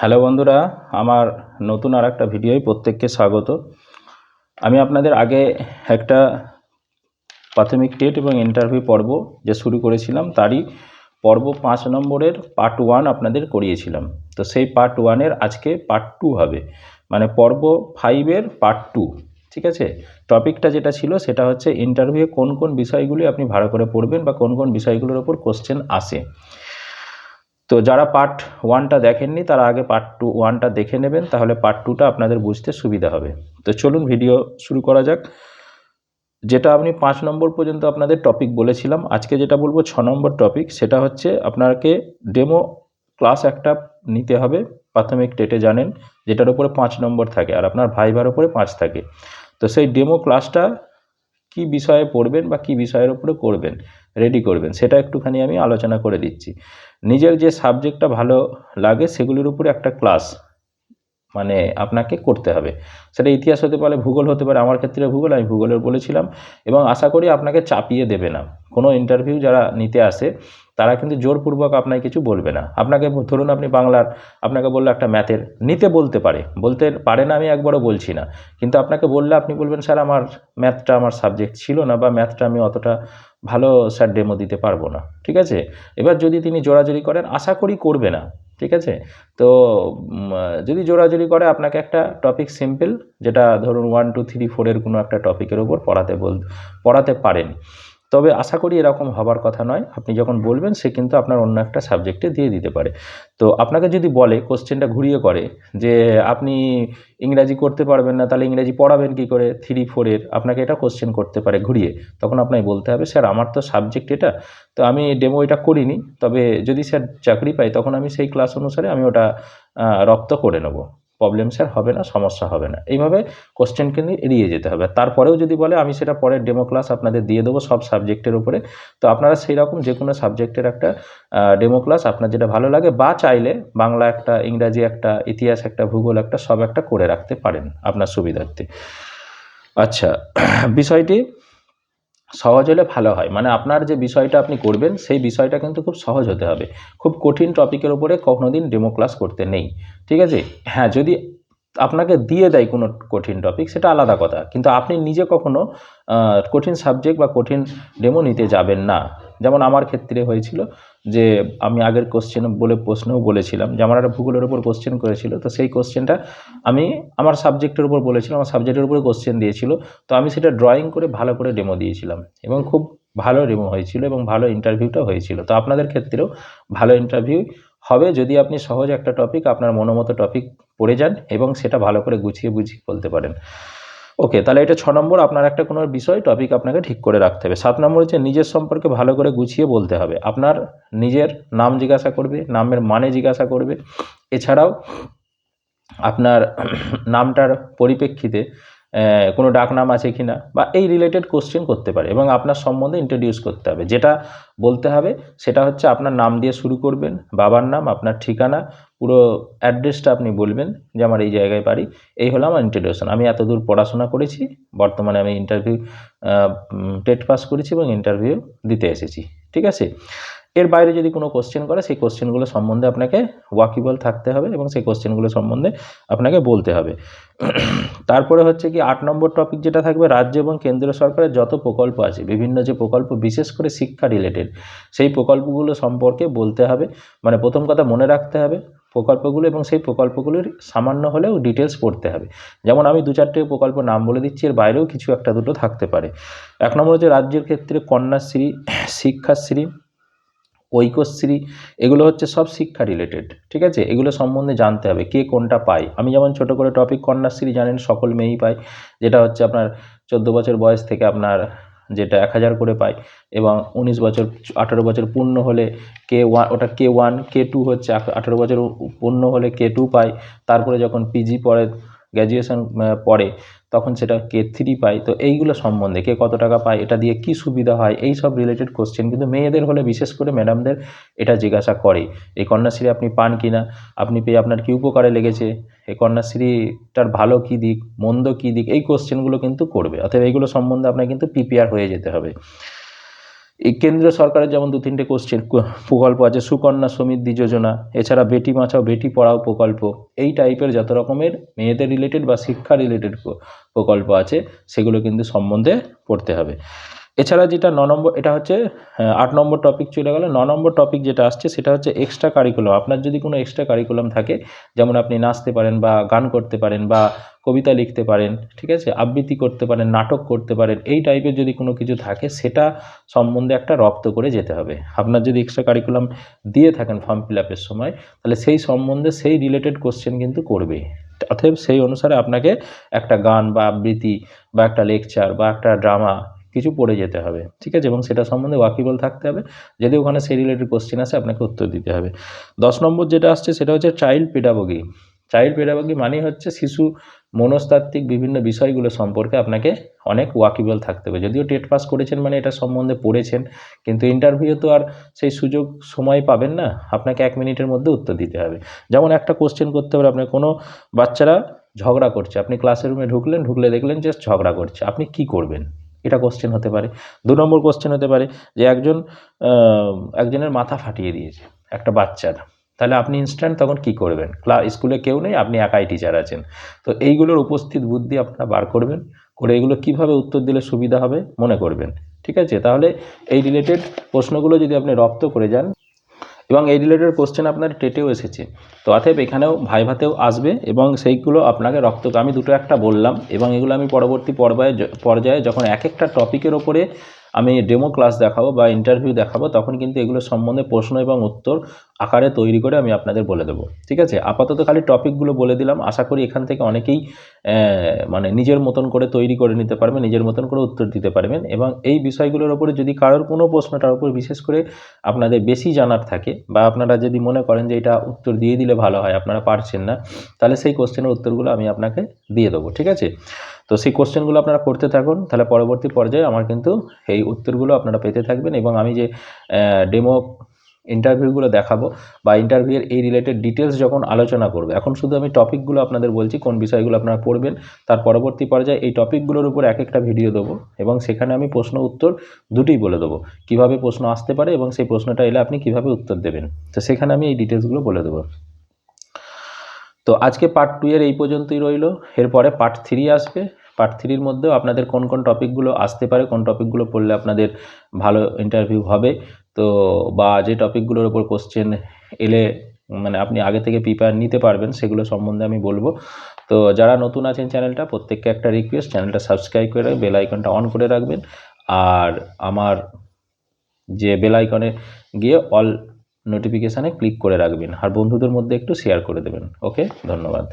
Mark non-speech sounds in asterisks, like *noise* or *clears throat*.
Hello বন্ধুরা, আমার নতুন আর একটা ভিডিওয় প্রত্যেককে স্বাগত। আমি আপনাদের আগে একটা প্রাথমিক টেট এবং ইন্টারভিউ পর্ব যে শুরু করেছিলাম, তারই পর্ব পাঁচ নম্বরের পার্ট ওয়ান আপনাদের করিয়েছিলাম। তো সেই পার্ট ওয়ানের আজকে পার্ট টু হবে মানে পর্ব ফাইভের পার্ট টু, ঠিক আছে? টপিকটা যেটা ছিল সেটা হচ্ছে ইন্টারভিউ কোন কোন বিষয়গুলি আপনি ভালো করে পড়বেন বা কোন কোন বিষয়গুলোর ওপর কোশ্চেন আসে। তো যারা পার্ট ওয়ানটা দেখেননি, তারা আগে পার্ট টু ওয়ানটা দেখে নেবেন, তাহলে পার্ট টুটা আপনাদের বুঝতে সুবিধা হবে। তো চলুন ভিডিও শুরু করা যাক। যেটা আপনি পাঁচ নম্বর পর্যন্ত আপনাদের টপিক বলেছিলাম, আজকে যেটা বলব ছ নম্বর টপিক সেটা হচ্ছে আপনাকে ডেমো ক্লাস একটা নিতে হবে, প্রাথমিক টেটে জানেন, যেটার উপরে পাঁচ নম্বর থাকে, আর আপনার ভাইবার উপরে পাঁচ থাকে। তো সেই ডেমো ক্লাসটা কি বিষয়ে পড়বেন বা কি বিষয়ের উপরে করবেন? রেডি করবেন, সেটা একটুখানি আমি আলোচনা করে দিচ্ছি। নিজের যে সাবজেক্টটা ভালো লাগে, সেগুলির উপরে একটা ক্লাস মানে আপনাকে করতে হবে। সেটা ইতিহাস হতে পারে, ভূগোল হতে পারে, আমার ক্ষেত্রে ভূগোল, আমি ভূগোলের বলেছিলাম। এবং আশা করি আপনাকে চাপিয়ে দেবে না। কোনো ইন্টারভিউ যারা নিতে আসে, তারা কিন্তু জোরপূর্বক আপনাকে কিছু বলবে না। আপনাকে ধরুন আপনি বাংলার, আপনাকে বলল একটা ম্যাথের, নিতে বলতে পারে। বলতে পারে না আমি একবারও বলছি না। কিন্তু আপনাকে বললে আপনি বলবেন, স্যার, আমার ম্যাথটা, আমার সাবজেক্ট ছিল না বা ম্যাথটা আমি অতটা ভালো স্যার ডেমো দিতে পারব না। ঠিক আছে? এবার যদি তিনি জোরাজোরি করেন, আশা করি করবে না। ঠিক আছে? তো যদি জোরাজোরি করে, আপনাকে একটা টপিক সিম্পল যেটা ধরুন ওয়ান টু থ্রি ফোরের কোনো একটা টপিকের ওপর পড়াতে বল, পড়াতে পারেন। তবে আশা করি এরকম হবার কথা নয়। আপনি যখন বলবেন, সে কিন্তু আপনার অন্য একটা সাবজেক্টে দিয়ে দিতে পারে। তো আপনাকে যদি বলে কোশ্চেনটা ঘুরিয়ে করে, যে আপনি ইংরাজি করতে পারবেন না, তাহলে ইংরাজি পড়াবেন কি করে? থ্রি ফোরের আপনাকে এটা কোশ্চেন করতে পারে ঘুরিয়ে। তখন আপনাকে বলতে হবে, স্যার, আমার তো সাবজেক্ট এটা, তো আমি ডেমো এটা করিনি। তবে যদি স্যার চাকরি পাই তখন আমি সেই ক্লাস অনুসারে আমি ওটা রপ্ত করে নেব। প্রবলেম স্যার হবে না, সমস্যা হবে না। এইভাবে কোশ্চেন কিন্তু এড়িয়ে যেতে হবে। তারপরেও যদি বলে, আমি সেটা পরে ডেমো ক্লাস আপনাদের দিয়ে দেবো সব সাবজেক্টের উপরে, তো আপনারা সেই রকম যে কোনো সাবজেক্টের একটা ডেমো ক্লাস আপনার যেটা ভালো লাগে, বা চাইলে বাংলা একটা, ইংরাজি একটা, ইতিহাস একটা, ভূগোল একটা, সব একটা করে রাখতে পারেন আপনার সুবিধার্থে। আচ্ছা বিষয়টি সহজ হলে ভালো হয়। মানে আপনার যে বিষয়টা আপনি করবেন, সেই বিষয়টা কিন্তু খুব সহজ হতে হবে। খুব কঠিন টপিকের উপরে কখনো দিন ডেমো ক্লাস করতে নেই। ঠিক আছে? হ্যাঁ যদি আপনাকে দিয়ে দেয় কোনো কঠিন টপিক সেটা আলাদা কথা। কিন্তু আপনি নিজে কখনো কঠিন সাবজেক্ট বা কঠিন ডেমো নিতে যাবেন না। যেমন আমার ক্ষেত্রে হয়েছিল যে আমি আগের কোশ্চেন বলে প্রশ্নও বলেছিলাম যে আমার একটা ভূগোলের উপর কোশ্চেন করেছিল, তো সেই কোশ্চেনটা আমি আমার সাবজেক্টের উপর বলেছিলাম আমার সাবজেক্টের উপরে কোশ্চেন দিয়েছিল, তো আমি সেটা ড্রয়িং করে ভালো করে ডেমো দিয়েছিলাম এবং খুব ভালো ডেমো হয়েছিল এবং ভালো ইন্টারভিউটা হয়েছিল। তো আপনাদের ক্ষেত্রেও ভালো ইন্টারভিউ হবে যদি আপনি সহজ একটা টপিক আপনার মনোমতো টপিক পড়ে যান এবং সেটা ভালো করে গুছিয়ে বুঝিয়ে বলতে পারেন। ওকে তাহলে এটা ছ নম্বর, আপনার একটা কোনো বিষয় টপিক আপনাকে ঠিক করে রাখতে হবে। সাত নম্বর হচ্ছে নিজের সম্পর্কে ভালো করে গুছিয়ে বলতে হবে। আপনার নিজের নাম জিজ্ঞাসা করবে, নামের মানে জিজ্ঞাসা করবে। এছাড়াও আপনার *clears throat* নামটার পরিপ্রেক্ষিতে কোনো ডাকনাম আছে কি না বা এই রিলেটেড কোশ্চেন করতে পারে এবং আপনার সম্বন্ধে ইন্ট্রোডিউস করতে হবে। যেটা বলতে হবে সেটা হচ্ছে আপনার নাম দিয়ে শুরু করবেন, বাবার নাম, আপনার ঠিকানা, পুরো অ্যাড্রেসটা আপনি বলবেন যে আমার এই জায়গায় পারি এই হলো আমার ইন্ট্রোডিউশন আমি এতদূর পড়াশোনা করেছি, বর্তমানে আমি ইন্টারভিউ টেট পাস করেছি এবং ইন্টারভিউ দিতে এসেছি। ঠিক আছে? এর বাইরে যদি কোনো কোশ্চেন করে, সেই কোশ্চেনগুলো সম্বন্ধে আপনাকে ওয়াকিবল থাকতে হবে এবং সেই কোশ্চেনগুলো সম্বন্ধে আপনাকে বলতে হবে। তারপরে হচ্ছে কি, আট নম্বর টপিক যেটা থাকবে, রাজ্য এবং কেন্দ্র সরকারের যত প্রকল্প আছে, বিভিন্ন যে প্রকল্প, বিশেষ করে শিক্ষা রিলেটেড সেই প্রকল্পগুলো সম্পর্কে বলতে হবে। মানে প্রথম কথা মনে রাখতে হবে প্রকল্পগুলো এবং সেই প্রকল্পগুলির সামান্য হলেও ডিটেলস পড়তে হবে। যেমন আমি দু চারটে প্রকল্প নাম বলে দিচ্ছি, এর বাইরেও কিছু একটা দুটো থাকতে পারে। এক নম্বর হচ্ছে রাজ্যের ক্ষেত্রে কন্যাশ্রী, শিক্ষাশ্রী, ঐক্যশ্রী, এগুলো হচ্ছে সব শিক্ষা রিলেটেড ঠিক আছে? এগুলো সম্বন্ধে জানতে হবে, কে কোনটা পায়। আমি যেমন ছোট করে টপিক কন্যাশ্রী জানেন, সকল মেয়েই পায়। যেটা হচ্ছে আপনার চোদ্দ বছর বয়স থেকে আপনার যেটা এক হাজার করে পায়। এবং উনিশ বছর, আঠারো বছর পূর্ণ হলে কে ওয়ান ওটা কে ওয়ান, কে টু হচ্ছে আঠ- আঠারো বছর পূর্ণ হলে কে টু পায়। তারপরে যখন পিজি পড়ে গ্র্যাজুয়েশন পড়ে তখন সেটা কে থ্রি পায়। তো এইগুলো সম্বন্ধে কে কত টাকা পায়, এটা দিয়ে কি সুবিধা হয় এই সব রিলেটেড কোশ্চেন কিন্তু মেয়েদের হলে বিশেষ করে ম্যাডামদের এটা জিজ্ঞাসা করে। এই কন্যাশ্রী আপনি পান কি না? আপনি পেয়ে আপনার কি উপকারে লেগেছে? এই কন্যাশ্রীটার ভালো কী দিক, মন্দ কী দিক? এই কোশ্চেনগুলো কিন্তু করবে। অতএব এইগুলো সম্বন্ধে আপনার কিন্তু প্রিপেয়ার হয়ে যেতে হবে। এই কেন্দ্রীয় সরকারের যেমন দু তিনটে কোশ্চেন প্রকল্প আছে, সুকন্যা সমৃদ্ধি যোজনা এছাড়া বেটি বাঁচাও, বেটি পড়াও প্রকল্প, এই টাইপের যত রকমের মেয়েদের রিলেটেড বা শিক্ষা রিলেটেড প্রকল্প আছে, সেগুলো কিন্তু সম্বন্ধে পড়তে হবে। এছাড়া যেটা ন নম্বর, এটা হচ্ছে আট নম্বর টপিক চলে গেল। ন নম্বর টপিক যেটা আসছে, সেটা হচ্ছে এক্সট্রা কারিকুলাম আপনার যদি কোনো এক্সট্রা কারিকুলাম থাকে, যেমন আপনি নাচতে পারেন বা গান করতে পারেন বা কবিতা লিখতে পারেন, ঠিক আছে? আবৃত্তি করতে পারেন, নাটক করতে পারেন, এই টাইপের যদি কোনো কিছু থাকে, সেটা সম্বন্ধে একটা রপ্ত করে যেতে হবে। আপনার যদি এক্সট্রা কারিকুলাম দিয়ে থাকেন ফর্ম ফিল আপের সময়, তাহলে সেই সম্বন্ধে সেই রিলেটেড কোশ্চেন কিন্তু করবে। অতএব সেই অনুসারে আপনাকে একটা গান বা আবৃত্তি বা একটা লেকচার বা একটা ড্রামা কিছু পড়ে যেতে হবে, ঠিক আছে? এবং সেটা সম্বন্ধে ওয়াকিবল থাকতে হবে। যদি ওখানে সেই রিলেটেড কোশ্চেন আসে, আপনাকে উত্তর দিতে হবে। দশ নম্বর যেটা আসছে, সেটা হচ্ছে চাইল্ড পেডাগগি চাইল্ড পেডাগগি মানেই হচ্ছে শিশু মনস্তাত্ত্বিক বিভিন্ন বিষয়গুলো সম্পর্কে আপনাকে অনেক ওয়াকিবল থাকতে হবে। যদিও টেট পাস করেছেন মানে এটা সম্বন্ধে পড়েছেন, কিন্তু ইন্টারভিউ তো আর সেই সুযোগ সময় পাবেন না। আপনাকে এক মিনিটের মধ্যে উত্তর দিতে হবে। যেমন একটা কোশ্চেন করতে পারে আপনার কোনো বাচ্চারা ঝগড়া করছে, আপনি ক্লাসের রুমে ঢুকলেন, ঢুকলে দেখলেন যে ঝগড়া করছে, আপনি কি করবেন? এটা কোশ্চেন হতে পারে। দু নম্বর কোশ্চেন হতে পারে যে একজন একজনের মাথা ফাটিয়ে দিয়েছে, একটা বাচ্চার। তাহলে আপনি ইনস্ট্যান্ট তখন কি করবেন? ক্লা, স্কুলে কেউ নেই, আপনি একাই টিচার আছেন। তো এইগুলোর উপস্থিত বুদ্ধি আপনারা বার করবেন, করে এগুলো কীভাবে উত্তর দিলে সুবিধা হবে মনে করবেন। ঠিক আছে? তাহলে এই রিলেটেড প্রশ্নগুলো যদি আপনি রপ্ত করে যান এবং এই রিলেটেড কোশ্চেন আপনার টেটেও এসেছে। তো অতএব এখানেও ভাইভাতেও আসবে এবং সেইগুলো আপনাকে রক্ত আমি দুটো একটা বললাম এবং এগুলো আমি পরবর্তী পর্যায়ে পর্যায়ে যখন এক একটা টপিকের ওপরে আমি ডেমো ক্লাস দেখাবো বা ইন্টারভিউ দেখাবো, তখন কিন্তু এগুলো সম্বন্ধে প্রশ্ন এবং উত্তর আকারে তৈরি করে আমি আপনাদের বলে দেবো। ঠিক আছে? আপাতত খালি টপিকগুলো বলে দিলাম। আশা করি এখান থেকে অনেকেই মানে নিজের মতন করে তৈরি করে নিতে পারবেন নিজের মতন করে উত্তর দিতে পারবেন এবং এই বিষয়গুলোর ওপরে যদি কারোর কোনো প্রশ্নটার উপর বিশেষ করে আপনাদের বেশি জানার থাকে বা আপনারা যদি মনে করেন যে এটা উত্তর দিয়ে দিলে ভালো হয়, আপনারা পারছেন না, তাহলে সেই কোশ্চেনের উত্তরগুলো আমি আপনাকে দিয়ে দেবো। ঠিক আছে? তো সেই কোশ্চেনগুলো আপনারা করতে থাকুন, তাহলে পরবর্তী পর্যায়ে আমার কিন্তু এই উত্তরগুলো আপনারা পেতে থাকবেন এবং আমি যে ডেমো ইন্টারভিউগুলো দেখাবো বা ইন্টারভিউয়ের এই রিলেটেড ডিটেলস যখন আলোচনা করব। এখন শুধু আমি টপিকগুলো আপনাদের বলছি, কোন বিষয়গুলো আপনারা পড়বেন, তার পরবর্তী পর্যায়ে এই টপিকগুলোর উপর এক একটা ভিডিও দেবো এবং সেখানে আমি প্রশ্ন উত্তর দুটোই বলে দেবো। কীভাবে প্রশ্ন আসতে পারে এবং সেই প্রশ্নটা এলে আপনি কীভাবে উত্তর দেবেন? তো সেখানে আমি এই ডিটেলসগুলো বলে দেবো। তো আজকে পার্ট টু এর এই পর্যন্তই রইল। এরপরে পার্ট থ্রি আসবে। পার্ট থ্রির মধ্যেও আপনাদের কোন কোন টপিকগুলো আসতে পারে, কোন টপিকগুলো পড়লে আপনাদের ভালো ইন্টারভিউ হবে। তো বা যে টপিকগুলোর ওপর কোশ্চেন এলে মানে আপনি আগে থেকে প্রিপেয়ার নিতে পারবেন, সেগুলো সম্বন্ধে আমি বলব। তো যারা নতুন আছেন চ্যানেলটা প্রত্যেককে একটা রিকোয়েস্ট চ্যানেলটা সাবস্ক্রাইব করে বেল আইকনটা অন করে রাখবেন। আর আমার যে বেল আইকনে গিয়ে অল নোটিফিকেশানে ক্লিক করে রাখবেন। আর বন্ধুদের মধ্যে একটু শেয়ার করে দেবেন। ওকে ধন্যবাদ।